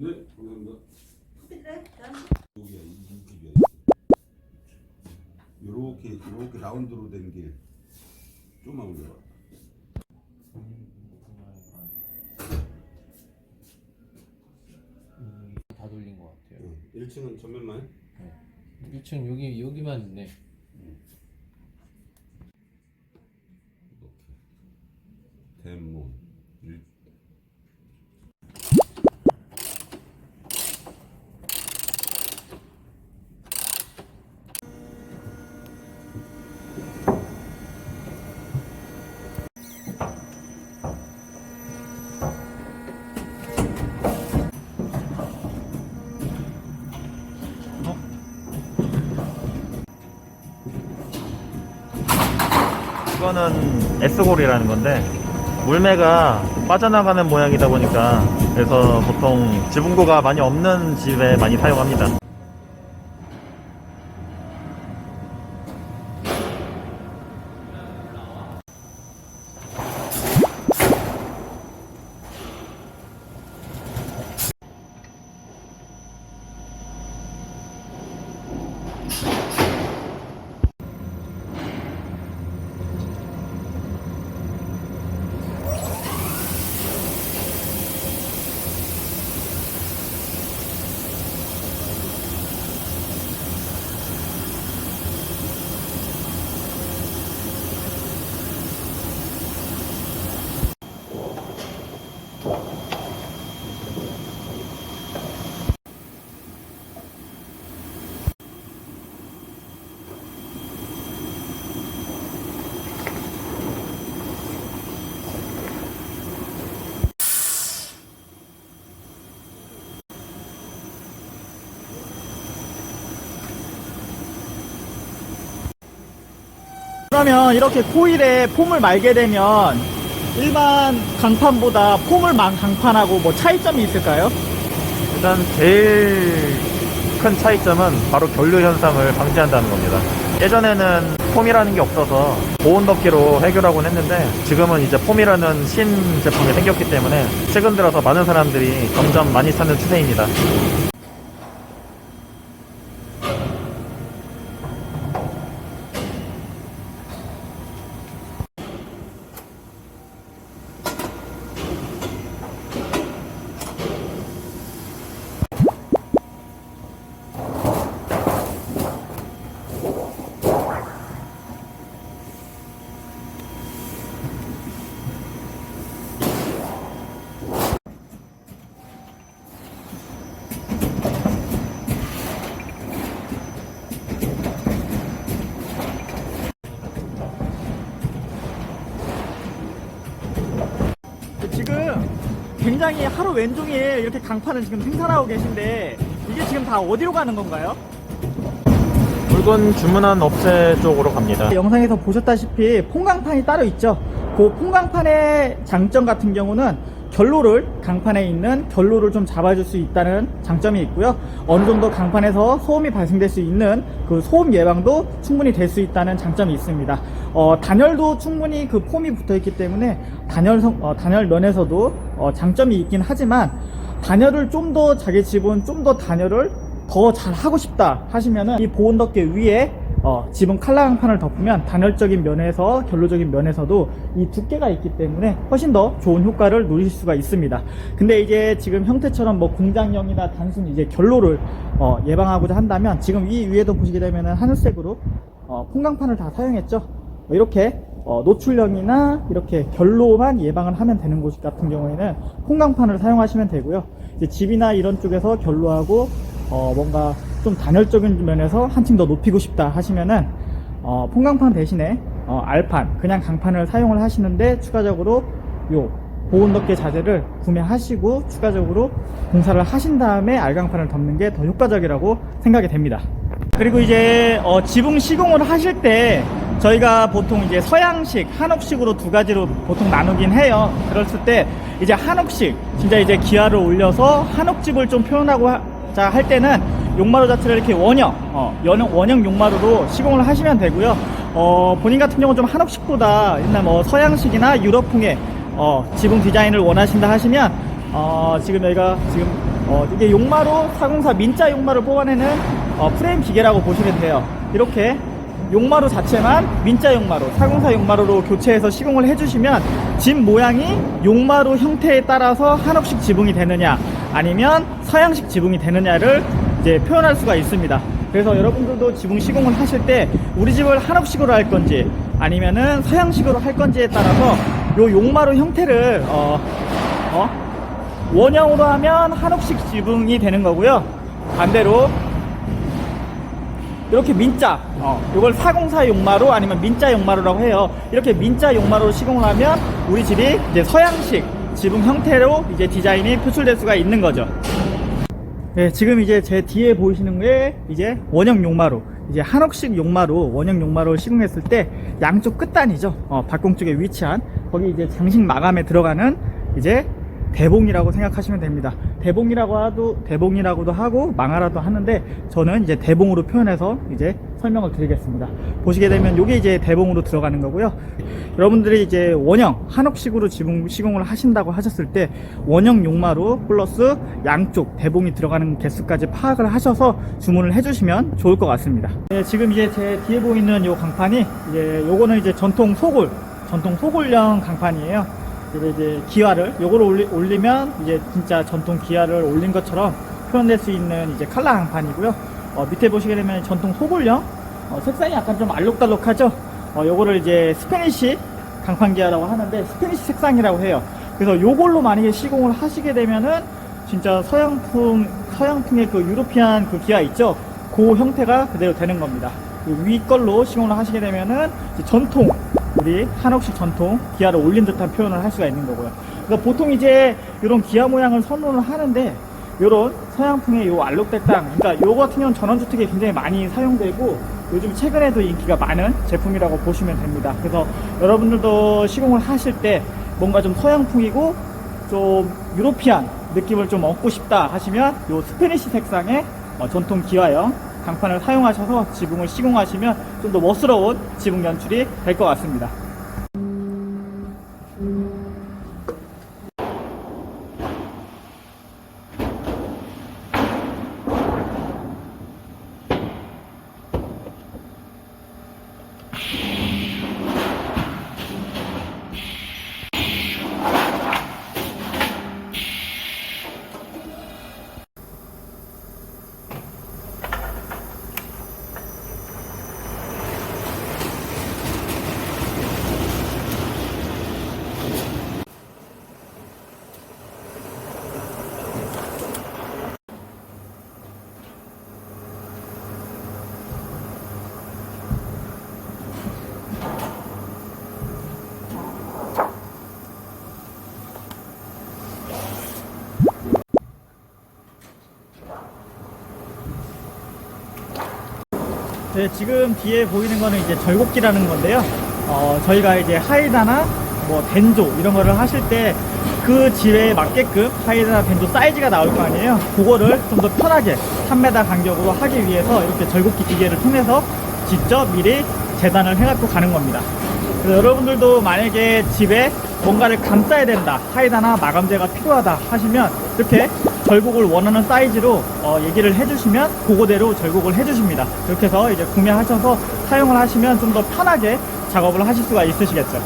네, 감사합니다. 난 여기야, 이, 이 집이야. 요렇게, 요렇게 라운드로 된 길. 좀만 올려봐. 다 돌린 것 같아요. 어, 1층은 전면만. 1층 여기 여기만 있네. 이렇게. 대문. 이거는 S골이라는 건데 물매가 빠져나가는 모양이다 보니까 그래서 보통 지붕고가 많이 없는 집에 많이 사용합니다. 그러면 이렇게 코일에 폼을 말게 되면 일반 강판보다 폼을 만 강판하고 뭐 차이점이 있을까요? 일단 제일 큰 차이점은 바로 결류 현상을 방지한다는 겁니다. 예전에는 폼이라는 게 없어서 보온 덮개로 해결하곤 했는데 지금은 이제 폼이라는 신 제품이 생겼기 때문에 최근 들어서 많은 사람들이 점점 많이 찾는 추세입니다. 지금 굉장히 하루 왼종일 이렇게 강판을 지금 생산하고 계신데 이게 지금 다 어디로 가는 건가요? 물건 주문한 업체 쪽으로 갑니다. 영상에서 보셨다시피 폼강판이 따로 있죠. 그 폼강판의 장점 같은 경우는 결로를 강판에 있는 결로를 좀 잡아줄 수 있다는 장점이 있고요. 어느 정도 강판에서 소음이 발생될 수 있는 그 소음 예방도 충분히 될 수 있다는 장점이 있습니다. 어, 단열도 충분히 그 폼이 붙어 있기 때문에 단열 성 어, 단열 면에서도 어, 장점이 있긴 하지만 단열을 좀 더 자기 집은 좀 더 단열을 더 잘 하고 싶다 하시면은 이 보온 덮개 위에 어, 지붕 칼라강판을 덮으면 단열적인 면에서 결로적인 면에서도 이 두께가 있기 때문에 훨씬 더 좋은 효과를 누리실 수가 있습니다. 근데 이제 지금 형태처럼 뭐 공장형이나 단순히 이제 결로를 어, 예방하고자 한다면 지금 이 위에도 보시게 되면은 하늘색으로 어, 폼강판을 다 사용했죠. 뭐 이렇게 어, 노출력이나 이렇게 결로만 예방을 하면 되는 곳 같은 경우에는 폼강판을 사용하시면 되고요. 집이나 이런 쪽에서 결로하고 어, 뭔가 좀 단열적인 면에서 한층 더 높이고 싶다 하시면은 어, 폼강판 대신에 어, 알판 그냥 강판을 사용을 하시는데 추가적으로 요 보온 덮개 자재를 구매하시고 추가적으로 공사를 하신 다음에 알강판을 덮는 게 더 효과적이라고 생각이 됩니다. 그리고 이제 어, 지붕 시공을 하실 때 저희가 보통 이제 서양식, 한옥식으로 두 가지로 보통 나누긴 해요. 그랬을 때 이제 한옥식, 진짜 이제 기아를 올려서 한옥집을 좀 표현하고 자 할 때는 용마루 자체를 이렇게 원형, 어, 원형, 원형 용마루로 시공을 하시면 되고요. 어, 본인 같은 경우는 좀 한옥식보다 옛날 뭐 서양식이나 유럽풍의 어, 지붕 디자인을 원하신다 하시면 어, 지금 여기가 지금 어, 이게 용마루 404 민자 용마루 뽑아내는 어, 프레임 기계라고 보시면 돼요. 이렇게 용마루 자체만 민자 용마루, 404 용마루로 교체해서 시공을 해주시면 집 모양이 용마루 형태에 따라서 한옥식 지붕이 되느냐 아니면 서양식 지붕이 되느냐를 이제 표현할 수가 있습니다. 그래서 여러분들도 지붕 시공을 하실 때 우리 집을 한옥식으로 할 건지 아니면은 서양식으로 할 건지에 따라서 요 용마루 형태를 어, 어? 원형으로 하면 한옥식 지붕이 되는 거고요. 반대로 이렇게 민자, 어, 이걸 404 용마루 아니면 민자 용마루라고 해요. 이렇게 민자 용마루로 시공을 하면 우리 집이 이제 서양식 지붕 형태로 이제 디자인이 표출될 수가 있는 거죠. 네, 지금 이제 제 뒤에 보이시는 게 이제 원형 용마루. 이제 한옥식 용마루, 원형 용마루를 시공했을 때 양쪽 끝단이죠. 어, 박공 쪽에 위치한 거기 이제 장식 마감에 들어가는 이제 대봉이라고 생각하시면 됩니다. 대봉이라고 하도 대봉이라고도 하고 망하라도 하는데 저는 이제 대봉으로 표현해서 이제 설명을 드리겠습니다. 보시게 되면 이게 이제 대봉으로 들어가는 거고요. 여러분들이 이제 원형 한옥식으로 지붕 시공을 하신다고 하셨을 때 원형 용마루 플러스 양쪽 대봉이 들어가는 개수까지 파악을 하셔서 주문을 해주시면 좋을 것 같습니다. 네, 지금 이제 제 뒤에 보이는 이 강판이 이제 요거는 이제 전통 소골 전통 소골형 강판이에요. 그래서 이제 기와를 요거를 올리, 올리면 이제 진짜 전통 기와를 올린 것처럼 표현될 수 있는 이제 칼라 강판이고요. 어, 밑에 보시게 되면 전통 소골형 어, 색상이 약간 좀 알록달록하죠. 어, 요거를 이제 스페니시 강판 기아라고 하는데 스페니시 색상이라고 해요. 그래서 요걸로 만약에 시공을 하시게 되면은 진짜 서양풍 서양풍의 그 유로피안 그 기아 있죠. 그 형태가 그대로 되는 겁니다. 그 위 걸로 시공을 하시게 되면은 전통 우리 한옥식 전통 기아를 올린 듯한 표현을 할 수가 있는 거고요. 그러니까 보통 이제 이런 기아 모양을 선호를 하는데 이런 서양풍의 요 알록달땅 그러니까 요 같은 경우는 전원주택에 굉장히 많이 사용되고 요즘 최근에도 인기가 많은 제품이라고 보시면 됩니다. 그래서 여러분들도 시공을 하실 때 뭔가 좀 서양풍이고 좀 유로피안 느낌을 좀 얻고 싶다 하시면 요 스페니시 색상의 어, 전통 기아형 강판을 사용하셔서 지붕을 시공하시면 좀 더 멋스러운 지붕 연출이 될 것 같습니다. 네, 지금 뒤에 보이는 거는 이제 절곡기라는 건데요. 어, 저희가 이제 하이다나 뭐 덴조 이런 거를 하실 때그 질에 맞게끔 하이다나 덴조 사이즈가 나올 거 아니에요. 그거를 좀 더 편하게 3m 간격으로 하기 위해서 이렇게 절곡기 기계를 통해서 직접 미리 재단을 해갖고 가는 겁니다. 그래서 여러분들도 만약에 집에 뭔가를 감싸야 된다, 하이다나 마감재가 필요하다 하시면 이렇게 절곡을 원하는 사이즈로 어, 얘기를 해주시면 그거대로 절곡을 해주십니다. 이렇게 해서 이제 구매하셔서 사용을 하시면 좀 더 편하게 작업을 하실 수가 있으시겠죠.